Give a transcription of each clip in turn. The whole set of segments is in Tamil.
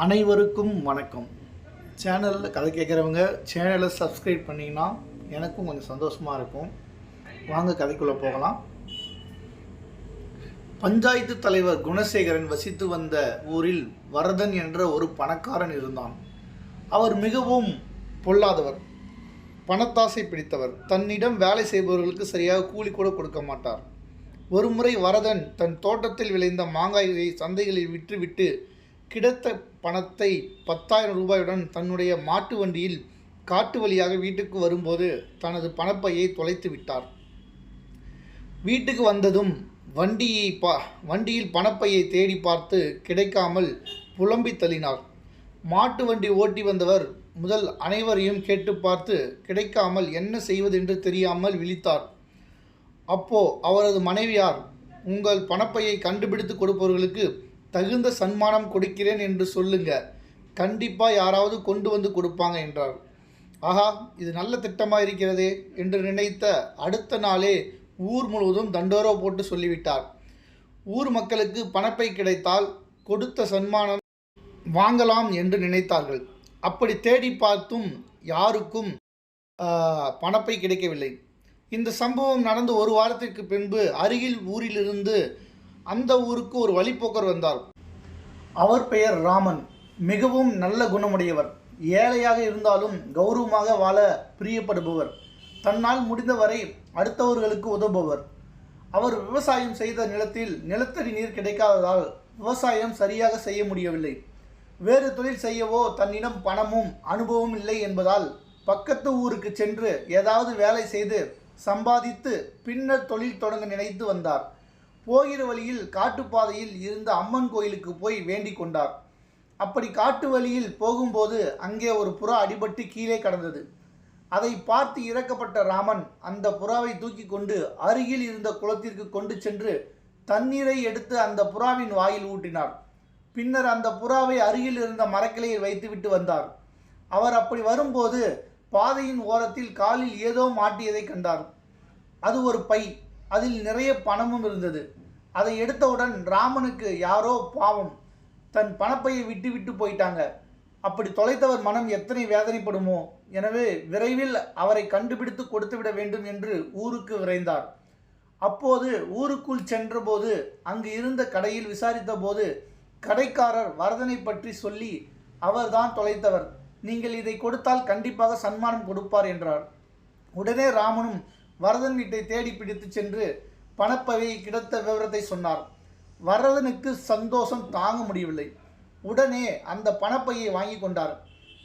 அனைவருக்கும் வணக்கம். சேனலில் கதை கேட்குறவங்க சேனலை சப்ஸ்கிரைப் பண்ணிங்கன்னா எனக்கும் கொஞ்சம் சந்தோஷமாக இருக்கும். வாங்க கதைக்குள்ளே போகலாம். பஞ்சாயத்து தலைவர் குணசேகரன் வசித்து வந்த ஊரில் வரதன் என்ற ஒரு பணக்காரன் இருந்தான். அவர் மிகவும் பொல்லாதவர். பணத்தாசை பிடித்தவர். தன்னிடம் வேலை செய்பவர்களுக்கு சரியாக கூலி கூட கொடுக்க மாட்டார். ஒருமுறை வரதன் தன் தோட்டத்தில் விளைந்த மாங்காயை சந்தைகளில் விற்றுவிட்டு கிடத்த பணத்தை பத்தாயிரம் ரூபாயுடன் தன்னுடைய மாட்டு வண்டியில் காட்டு வழியாக வீட்டுக்கு வரும்போது தனது பணப்பையை தொலைத்து விட்டார். வீட்டுக்கு வந்ததும் வண்டியை பா வண்டியில் பணப்பையை தேடி பார்த்து கிடைக்காமல் புலம்பி தள்ளினார். மாட்டு வண்டி ஓட்டி வந்தவர் முதல் அனைவரையும் கேட்டு பார்த்து கிடைக்காமல் என்ன செய்வதென்று தெரியாமல் விழித்தார். அப்போ அவரது மனைவியார் உங்கள் பணப்பையை கண்டுபிடித்து கொடுப்பவர்களுக்கு தகுந்த சன்மானம் கொடுக்கிறேன் என்று சொல்லுங்க. கண்டிப்பாக யாராவது கொண்டு வந்து கொடுப்பாங்க என்றார் ஆஹா இது நல்ல திட்டமாக இருக்கிறதே என்று நினைத்த அடுத்த நாளே ஊர் முழுவதும் தண்டோரோ போட்டு சொல்லிவிட்டார். ஊர் மக்களுக்கு பணப்பை கிடைத்தால் கொடுத்த சன்மானம் வாங்கலாம் என்று நினைத்தார்கள். அப்படி தேடி பார்த்தும் யாருக்கும் பணப்பை கிடைக்கவில்லை. இந்த சம்பவம் நடந்து ஒரு வாரத்திற்கு பின்பு அருகில் ஊரிலிருந்து அந்த ஊருக்கு ஒரு வழிப்போக்கர் வந்தார். அவர் பெயர் ராமன். மிகவும் நல்ல குணமுடையவர். ஏழையாக இருந்தாலும் கௌரவமாக வாழ பிரியப்படுபவர். தன்னால் முடிந்தவரை அடுத்தவர்களுக்கு உதவுபவர். அவர் விவசாயம் செய்த நிலத்தில் நிலத்தடி நீர் கிடைக்காததால் விவசாயம் சரியாக செய்ய முடியவில்லை. வேறு தொழில் செய்யவோ தன்னிடம் பணமும் அனுபவமும் இல்லை என்பதால் பக்கத்து ஊருக்கு சென்று ஏதாவது வேலை செய்து சம்பாதித்து பின்னர் தொழில் தொடங்க நினைத்து வந்தார். போகிற வழியில் காட்டுப்பாதையில் இருந்த அம்மன் கோயிலுக்கு போய் வேண்டிக் கொண்டார். அப்படி காட்டு வழியில் போகும்போது அங்கே ஒரு புறா அடிபட்டு கீழே கடந்தது. அதை பார்த்து இறக்கப்பட்ட ராமன் அந்த புறாவை தூக்கி கொண்டு அருகில் இருந்த குளத்திற்கு கொண்டு சென்று தண்ணீரை எடுத்து அந்த புறாவின் வாயில் ஊட்டினார். பின்னர் அந்த புறாவை அருகில் இருந்த மரக்கிளையில் வைத்துவிட்டு வந்தார். அவர் அப்படி வரும்போது பாதையின் ஓரத்தில் காலில் ஏதோ மாட்டியதை கண்டார். அது ஒரு பை. அதில் நிறைய பணமும் இருந்தது. அதை எடுத்தவுடன் ராமனுக்கு யாரோ பாவம். தன் பணப்பையை விட்டு விட்டு போயிட்டாங்க. அப்படி தொலைத்தவர் மனம் எத்தனை வேதனைப்படுமோ. எனவே விரைவில் அவரை கண்டுபிடித்து கொடுத்துவிட வேண்டும் என்று ஊருக்கு விரைந்தார். அப்போது ஊருக்குள் சென்றபோது அங்கு இருந்த கடையில் விசாரித்தபோது கடைக்காரர் வரதனை பற்றி சொல்லி அவர்தான் தொலைத்தவர். நீங்கள் இதை கொடுத்தால் கண்டிப்பாக சன்மானம் கொடுப்பார் என்றார். உடனே ராமனும் வரதன் வீட்டை தேடி பிடித்து சென்று பணப்பையை கிடைத்த விவரத்தை சொன்னார். வரதனுக்கு சந்தோஷம் தாங்க முடியவில்லை. உடனே அந்த பணப்பையை வாங்கி கொண்டார்.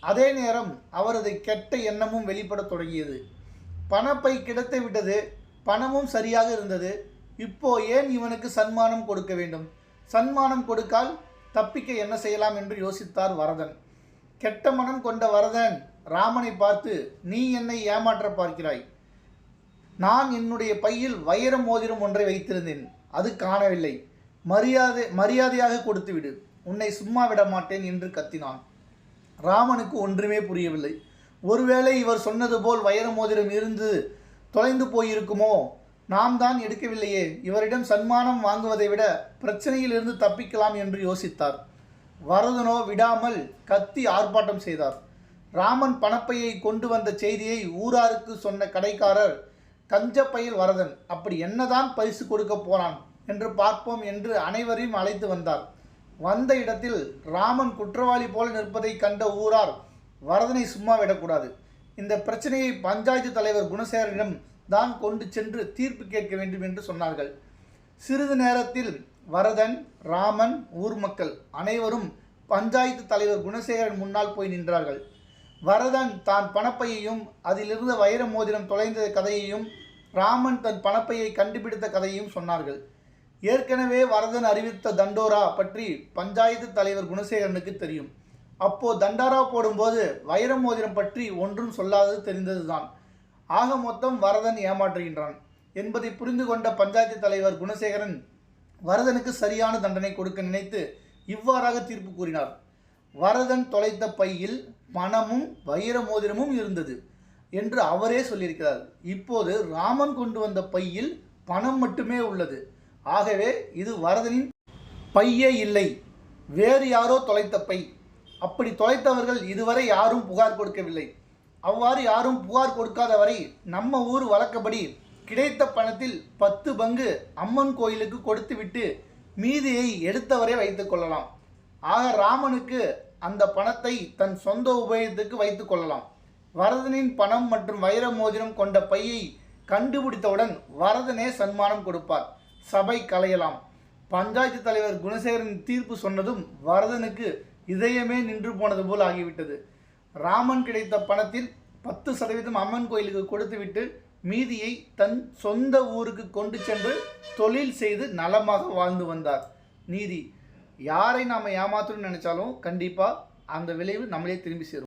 அதே நேரம் அவரது கெட்ட எண்ணமும் வெளிப்படத் தொடங்கியது. பணப்பை கிடைத்து விட்டது பணமும் சரியாக இருந்தது. இப்போ ஏன் இவனுக்கு சன்மானம் கொடுக்க வேண்டும்? சன்மானம் கொடுக்கால் தப்பிக்க என்ன செய்யலாம் என்று யோசித்தார் வரதன். கெட்ட மனம் கொண்ட வரதன் ராமனை பார்த்து நீ என்னை ஏமாற்ற பார்க்கிறாய். நான் என்னுடைய பையில் வைர மோதிரம் ஒன்றை வைத்திருந்தேன். அது காணவில்லை. மரியாதை மரியாதையாக கொடுத்து விடு உன்னை சும்மா விட மாட்டேன் என்று கத்தினான். ராமனுக்கு ஒன்றுமே புரியவில்லை. ஒருவேளை இவர் சொன்னது போல் வைர மோதிரம் இருந்து தொலைந்து போயிருக்குமோ? நாம் தான் எடுக்கவில்லையே. இவரிடம் சன்மானம் வாங்குவதை விட பிரச்சனையிலிருந்து தப்பிக்கலாம் என்று யோசித்தார். வரதனோ விடாமல் கத்தி ஆர்ப்பாட்டம் செய்தார். ராமன் பணப்பையை கொண்டு வந்த செய்தியை ஊராருக்கு சொன்ன கடைக்காரர் கஞ்சப்பையில் வரதன் அப்படி என்னதான் பரிசு கொடுக்க போறான் என்று பார்ப்போம் என்று அனைவரையும் அழைத்து வந்தார். வந்த இடத்தில் ராமன் குற்றவாளி போல நிற்பதை கண்ட ஊரார் வரதனை சும்மா விடக்கூடாது. இந்த பிரச்சனையை பஞ்சாயத்து தலைவர் குணசேகரனிடம் தான் கொண்டு சென்று தீர்ப்பு கேட்க வேண்டும் என்று சொன்னார்கள். சிறிது நேரத்தில் வரதன் ராமன் ஊர் மக்கள் அனைவரும் பஞ்சாயத்து தலைவர் குணசேகரன் முன்னால் போய் நின்றார்கள். வரதன் தான் பணப்பையையும் அதிலிருந்த வைர மோதிரம் தொலைந்த கதையையும் ராமன் தன் பணப்பையை கண்டுபிடித்த கதையையும் சொன்னார்கள். ஏற்கனவே வரதன் அறிவித்த தண்டோரா பற்றி பஞ்சாயத்து தலைவர் குணசேகரனுக்கு தெரியும். அப்போ தண்டாரா போடும்போது வைர மோதிரம் பற்றி ஒன்றும் சொல்லாதது தெரிந்ததுதான். ஆக மொத்தம் வரதன் ஏமாற்றுகின்றான் என்பதை புரிந்து கொண்ட பஞ்சாயத்து தலைவர் குணசேகரன் வரதனுக்கு சரியான தண்டனை கொடுக்க நினைத்து இவ்வாறாக தீர்ப்பு கூறினார். வரதன் தொலைத்த பையில் பணமும் வைர மோதிரமும் இருந்தது என்று அவரே சொல்லியிருக்கிறார். இப்போது ராமன் கொண்டு வந்த பையில் பணம் மட்டுமே உள்ளது. ஆகவே இது வரதனின் பையே இல்லை. வேறு யாரோ தொலைத்த பை. அப்படி தொலைத்தவர்கள் இதுவரை யாரும் புகார் கொடுக்கவில்லை. அவ்வாறு யாரும் புகார் கொடுக்காத வரை நம்ம ஊர் வழக்கப்படி கிடைத்த பணத்தில் பத்து பங்கு அம்மன் கோயிலுக்கு கொடுத்துவிட்டு மீதியை எடுத்தவரை வைத்துக் கொள்ளலாம். ஆக ராமனுக்கு அந்த பணத்தை தன் சொந்த உபயோகத்துக்கு வைத்து கொள்ளலாம். வரதனின் பணம் மற்றும் வைர மோதிரம் கொண்ட பையை கண்டுபிடித்தவுடன் வரதனே சன்மானம் கொடுப்பார். சபை கலையலாம். பஞ்சாயத்து தலைவர் குணசேகரன் தீர்ப்பு சொன்னதும் வரதனுக்கு இதயமே நின்று போனது போல் ஆகிவிட்டது. ராமன் கிடைத்த பணத்தில் பத்து சதவீதம் அம்மன் கோயிலுக்கு கொடுத்துவிட்டு மீதியை தன் சொந்த ஊருக்கு கொண்டு சென்று தொழில் செய்து நலமாக வாழ்ந்து வந்தார். நீதி யாரை நாம் ஏமாற்றணும்னு நினச்சாலும் கண்டிப்பாக அந்த விளைவு நம்மளே திரும்பி சேரும்.